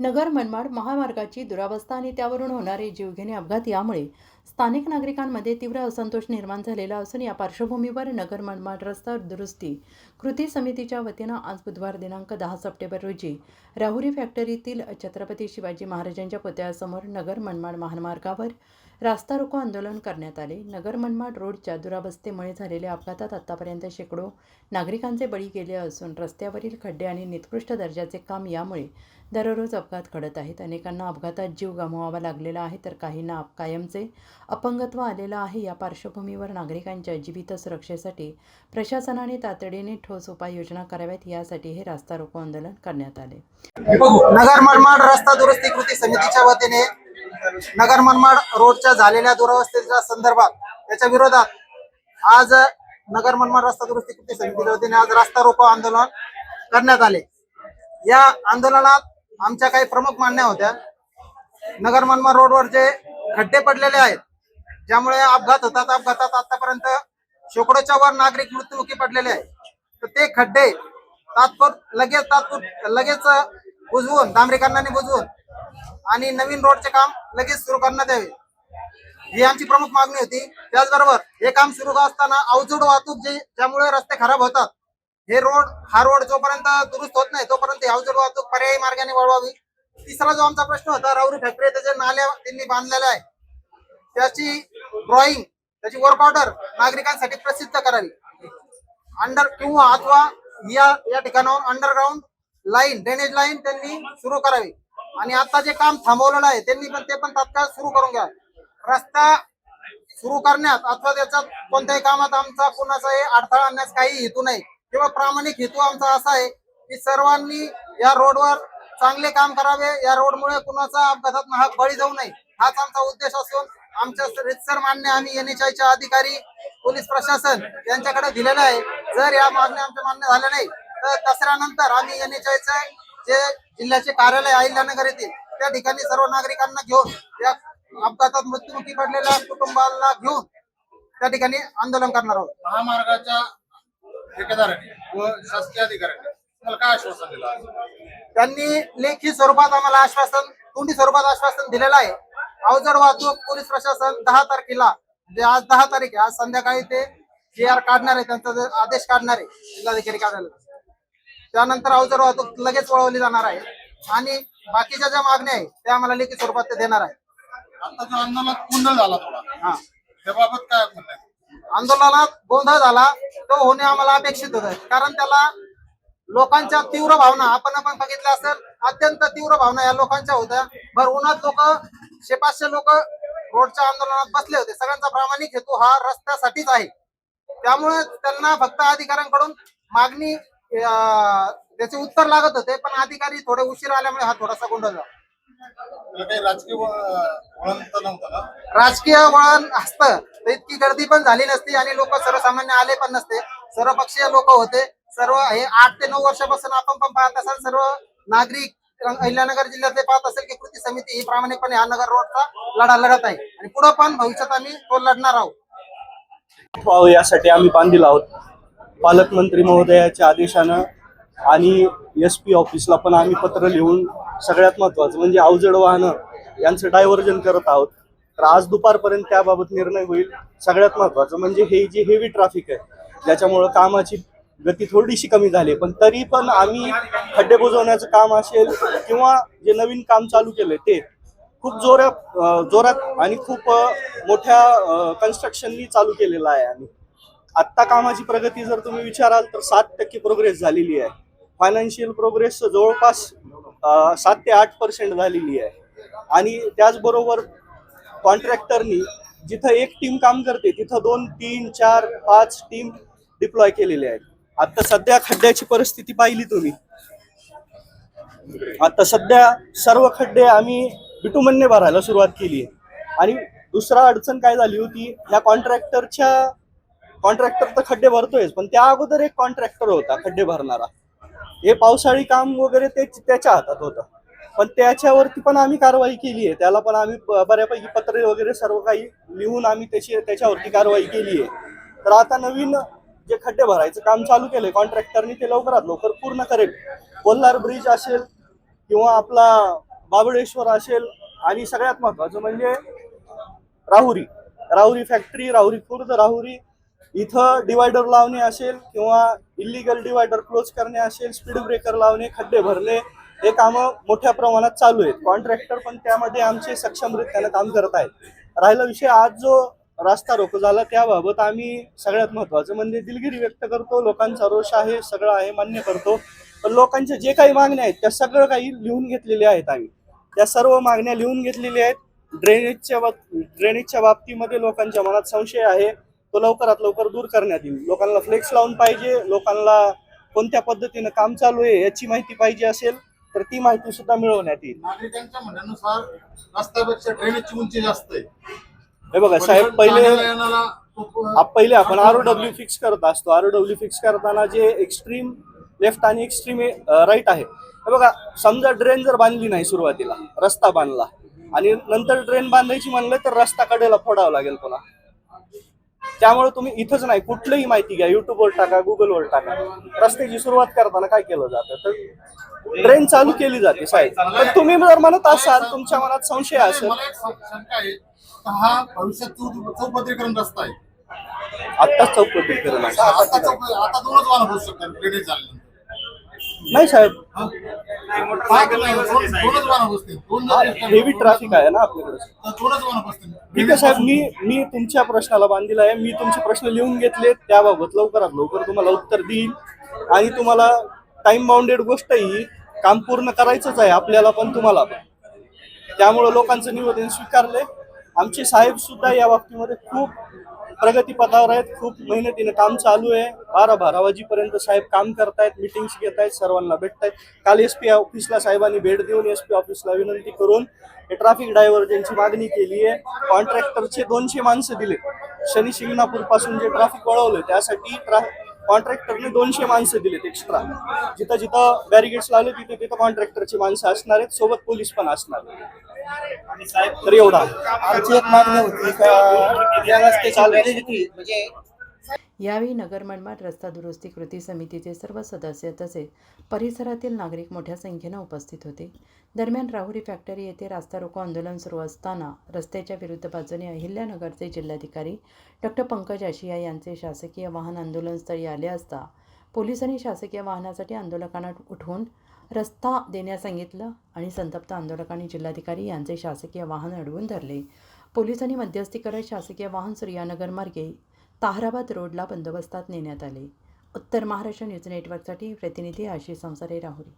नगर मनमाड महामार्गाची दुरावस्था आणि त्यावरून होणारे जीवघेणे अपघात यामुळे स्थानिक नागरिकांमध्ये तीव्र असंतोष निर्माण झालेला असून या पार्श्वभूमीवर नगर मनमाड रस्ता दुरुस्ती कृती समितीच्या वतीनं आज बुधवार दिनांक दहा सप्टेंबर रोजी राहुरी फॅक्टरीतील छत्रपती शिवाजी महाराजांच्या पुतळ्यासमोर नगर मनमाड महामार्गावर रास्ता रोको आंदोलन करण्यात आले. नगर मनमाड रोडच्या दुरावस्थेमुळे झालेल्या अपघातात आतापर्यंत शेकडो नागरिकांचे बळी गेले असून रस्त्यावरील खड्डे आणि निकृष्ट दर्जाचे काम यामुळे दररोज अपघात घडत आहेत. अनेकांना अपघातात जीव गमवावा लागलेला आहे तर काहींना कायमचे अपंगत्व आलेलं आहे या पार्श्वभूमीवर नागरिकांच्या जीवित सुरक्षेसाठी प्रशासनाने तातडीने ठोस उपाययोजना कराव्यात यासाठी हे रास्ता रोको आंदोलन करण्यात आले. नगर मनमाड रस्ता दुरुस्ती कृती समितीच्या वतीने नगर मनमाड रोडच्या झालेल्या दुरावस्थेच्या संदर्भात त्याच्या विरोधात आज नगर मनमाड रस्ता दुरुस्ती कृती समितीच्या वतीने आज रास्ता रोको आंदोलन करण्यात आले. या आंदोलनात आमच्या काही प्रमुख मान्य होत्या. नगर मनमाड रोडवर जे खड्डे पडलेले आहेत ज्यामुळे अपघात होतात अपघातात आतापर्यंत शेकडोच्या वर नागरिक मृत्युमुखी पडलेले आहेत. तर ते खड्डे तात्पुर लगेच तात्पुर लगेच बुजवून डांबरीकरणाने बुजवून आणि नवीन रोडचे काम लगेच सुरू करण्यात यावे. ही आमची प्रमुख मागणी होती. त्याचबरोबर हे काम सुरू असताना अवजड वाहतूक जे ज्यामुळे रस्ते खराब होतात हे रोड हा रोड जोपर्यंत दुरुस्त होत नाही तोपर्यंत ही अवजड वाहतूक पर्यायी मार्गाने वळवावी. तिसरा जो आमचा प्रश्न होता राऊरी फॅक्टरी त्याचे नाल्या त्यांनी बांधलेल्या आहे त्याची ड्रॉइंग त्याची वर्क ऑर्डर नागरिकांसाठी प्रसिद्ध करावी. अंडर किंवा अथवा या या ठिकाणाहून अंडरग्राऊंड लाईन ड्रेनेज लाईन त्यांनी सुरू करावी. आणि आता जे काम थांबवलेलं आहे त्यांनी पण ते पण तात्काळ सुरू करून घ्या रस्ता सुरू करण्यात अथवा त्याच्यात कोणत्याही कामात आमचा कुणाचा अडथळा आणण्यास काही हेतू नाही. किंवा प्रामाणिक हेतू आमचा असा आहे की सर्वांनी या रोडवर चांगले काम करावे. या रोडमुळे कुणाचा अपघातात महाग बळी जाऊ नये. हाच आमचा उद्देश असून आमच्या रितसर मान्य आम्ही एनएचआयचे अधिकारी पोलीस प्रशासन यांच्याकडे दिलेलं आहे. जर या मागण्या आमच्या मान्य झाल्या नाही तर दसऱ्यानंतर आम्ही एनएचआयचे जे जिल्ह्याचे कार्यालय अहिल्यानगर येथील त्या ठिकाणी सर्व नागरिकांना घेऊन या अपघातात मृत्युमुखी पडलेल्या कुटुंबाला घेऊन त्या ठिकाणी आंदोलन करणार आहोत. महामार्गाच्या ठेकेदारांनी व शासकीय अधिकाऱ्यांनी तुम्हाला काय आश्वासन दिलं? त्यांनी लेखी स्वरूपात आम्हाला आश्वासन तोंडी स्वरूपात आश्वासन दिलेलं आहे. अवजड वाहतूक पोलीस प्रशासन दहा तारखेला म्हणजे आज दहा तारीख आहे आज संध्याकाळी ते जे आर काढणार आहे त्यांचा आदेश काढणार आहे जिल्हाधिकारी कार्यालयात त्यानंतर अवजड वाहतूक लगेच वळवली जाणार आहे. आणि बाकीच्या ज्या मागण्या आहेत त्या आम्हाला लेखी स्वरूपात ते देणार आहे. आता जो आंदोलनात गोंधळ झाला थोडा. हा. त्याबाबत काय म्हणणं आहे? आंदोलनात गोंधळ झाला तो होणे आम्हाला अपेक्षित होत. कारण त्याला लोकांच्या तीव्र भावना आपण आपण बघितलं असेल अत्यंत तीव्र भावना या लोकांच्या होत्या. भर उन्हात लोक शे पाचशे लोक रोडच्या आंदोलनात बसले होते. सगळ्यांचा प्रामाणिक हेतू हा रस्त्यासाठीच आहे. त्यामुळे त्यांना फक्त अधिकाऱ्यांकडून मागणी त्याचे उत्तर लागत होते पण अधिकारी थोडे उशीर आल्यामुळे हा थोडासा गोंधळ झाला. राजकीय वळण राजकीय असतं. तर इतकी गर्दी पण झाली नसती आणि लोक सर्वसामान्य आले पण नसते. सर्वपक्षीय लोक होते. सर्व हे आठ ते नऊ वर्षापासून आपण पण पाहत असाल सर्व नागरिक अहिल्यानगर जिल्ह्यातले पाहत असेल की कृती समिती ही प्रामाणिकपणे हा नगर रोडचा लढा लढत आहे. आणि पुढे पण भविष्यात आम्ही तो लढणार आहोत. यासाठी आम्ही बांधील आहोत. पालकमंत्री महोदयाच्या आदेशानं आणि एस पी ऑफिसला पण आम्ही पत्र लिहून सगळ्यात महत्वाचं म्हणजे अवजड वाहनं यांचं डायव्हर्जन करत आहोत. तर आज दुपारपर्यंत त्याबाबत निर्णय होईल. सगळ्यात महत्वाचं म्हणजे हे जे हेवी ट्रॅफिक आहे ज्याच्यामुळं कामाची गती थोडीशी कमी झाली पण तरी पण आम्ही खड्डे बुजवण्याचं काम असेल किंवा जे नवीन काम चालू केलंय ते खूप जोरात जोरात आणि खूप मोठ्या कन्स्ट्रक्शननी चालू केलेलं आहे आम्ही. आत्ता कामाची प्रगती जर तुम्ही विचाराल तर सात टक्के प्रोग्रेस झालेली आहे. फायनान्शियल प्रोग्रेस जवळपास सात ते आठ पर्सेंट झालेली आहे. आणि त्याचबरोबर कॉन्ट्रॅक्टरनी जिथं एक टीम काम करते तिथं दोन तीन चार पाच टीम डिप्लॉय केलेले आहेत. आता सध्या खड्ड्याची परिस्थिती पाहिली तुम्ही. आता सध्या सर्व खड्डे आम्ही बिटुमनने भरायला सुरुवात केली आहे. आणि दुसरा अडचण काय झाली होती ह्या कॉन्ट्रॅक्टरच्या कॉन्ट्रॅक्टर तर खड्डे भरतोयच पण त्या अगोदर एक कॉन्ट्रॅक्टर होता खड्डे भरणारा. हे पावसाळी काम वगैरे ते त्याच्या हातात होतं. पण त्याच्यावरती पण आम्ही कारवाई केली आहे. त्याला पण आम्ही बऱ्यापैकी पत्रे वगैरे सर्व काही लिहून आम्ही त्याची त्याच्यावरती कारवाई केली आहे. तर आता नवीन जे खड्डे भरायचं काम चालू केलंय कॉन्ट्रॅक्टरनी ते लवकरात लवकर पूर्ण करेल. कोल्हार ब्रिज असेल किंवा आपला बाबळेश्वर असेल आणि सगळ्यात महत्वाचं म्हणजे राहुरी. राहुरी फॅक्टरी राहुरी खुर्द राहुरी इथं डिवायडर लावणे असेल किंवा इलिगल डिवायडर क्लोज करणे असेल स्पीड ब्रेकर लावणे खड्डे भरणे हे कामं मोठ्या प्रमाणात चालू आहेत. कॉन्ट्रॅक्टर पण त्यामध्ये आमचे सक्षमरित्यानं काम करत आहेत. राहिला विषय आज जो रास्ता रोको झाला त्याबाबत आम्ही सगळ्यात महत्वाचं म्हणजे दिलगिरी व्यक्त करतो. लोकांचा रोष आहे सगळं आहे मान्य करतो. पण लोकांच्या जे काही मागण्या आहेत त्या सगळं काही लिहून घेतलेल्या आहेत आम्ही. त्या सर्व मागण्या लिहून घेतलेल्या आहेत. ड्रेनेजच्या बाब- ड्रेनेजच्या बाबतीमध्ये लोकांच्या मनात संशय आहे. तो लवकरात लवकर दूर करण्यात येईल. लोकांना फ्लेक्स लावून पाहिजे. लोकांना कोणत्या पद्धतीनं काम चालू आहे याची माहिती पाहिजे असेल तर ती माहिती सुद्धा मिळवण्यात येईल. नागरिकांच्या म्हणण्यानुसार रस्त्यापेक्षा ड्रेनेजची उंची जास्त आहे. हे बघा साहेब पहिले आप पहिले आपण आर डब्ल्यू फिक्स करत असतो. आर डब्ल्यू फिक्स करताना जे एक्स्ट्रीम लेफ्ट आणि एक्स्ट्रीम राईट आहे. हे बघा समजा ड्रेन जर बांधली नाही सुरुवातीला रस्ता बांधला आणि नंतर ड्रेन बांधायची म्हणलं तर रस्ता कडेला फोडावा लागेल पुन्हा त्यामुळे तुम्ही इथंच नाही कुठलीही माहिती घ्या. युट्यूबवर टाका गुगलवर टाका. रस्त्याची सुरुवात करताना काय केलं जातं? तर ड्रेन चालू केली जाते साहेब. पण तुम्ही जर म्हणत असाल तुमच्या मनात संशय असेल. हा भविष्यात चौपदरीकरण रस्ता आहे. आत्ताच चौकटीकरण आहे. आता चौप- आता दोनच वाहन होऊ शकतात ड्रेनेज झाल्यानंतर. नाही साहेब. दोन- दोनच वाहन बसतील. दोन जर हेवी ट्रॅफिक आहे ना आपल्याकडे. तर दोनच वाहन बसतील. ठीक आहे साहेब मी मी तुमच्या प्रश्नाला बांधील आहे. मी तुमचे प्रश्न लिहून घेतले. त्याबाबत लवकरात लवकर तुम्हाला उत्तर देईन. आणि तुम्हाला टाइम बाउंडेड गोष्ट ही काम पूर्ण करायचंच आहे आपल्याला पण तुम्हाला पण. त्यामुळे लोकांचं निवेदन स्वीकारले आमचे साहेब सुद्धा या बाबतीमध्ये खूप प्रगतीपथावर आहेत खूप मेहनतीने काम चालू आहे. बारा बारा वाजेपर्यंत साहेब काम करतायत मिटिंग्स घेत आहेत सर्वांना भेटतायत. काल एस पी ऑफिसला साहेबांनी भेट देऊन एस पी ऑफिसला विनंती करून ट्रॅफिक डायव्हर्जनची मागणी केली आहे. कॉन्ट्रॅक्टरचे दोनशे माणसं दिले. शनी शिंगणापूरपासून जे ट्रॅफिक वळवलं त्यासाठी कॉन्ट्रॅक्टरने दोनशे माणसं दिलेत एक्स्ट्रा जिथं जिथं बॅरिगेड्स लावले तिथे तिथं कॉन्ट्रॅक्टरची माणसं असणार आहेत सोबत पोलीस पण असणार तर एवढा. आमची एक मागणी होती का म्हणजे यावेळी नगर मनमाड रस्ता दुरुस्ती कृती समितीचे सर्व सदस्य तसेच परिसरातील नागरिक मोठ्या संख्येनं उपस्थित होते. दरम्यान राहुरी फॅक्टरी येथे रास्ता रोको आंदोलन सुरू असताना रस्त्याच्या विरुद्ध बाजूने अहिल्यानगरचे जिल्हाधिकारी डॉक्टर पंकज आशिया यांचे शासकीय वाहन आंदोलनस्थळी आले असता पोलिसांनी शासकीय वाहनासाठी आंदोलकांना उठवून रस्ता देण्यास सांगितलं आणि संतप्त आंदोलकांनी जिल्हाधिकारी यांचे शासकीय वाहन अडवून धरले. पोलिसांनी मध्यस्थी करत शासकीय वाहन सूर्यानगर मार्गे ताहराबाद रोडला बंदोबस्तात नेण्यात आले. उत्तर महाराष्ट्र न्यूज नेटवर्कसाठी प्रतिनिधी आशिष संसारे राहुरी.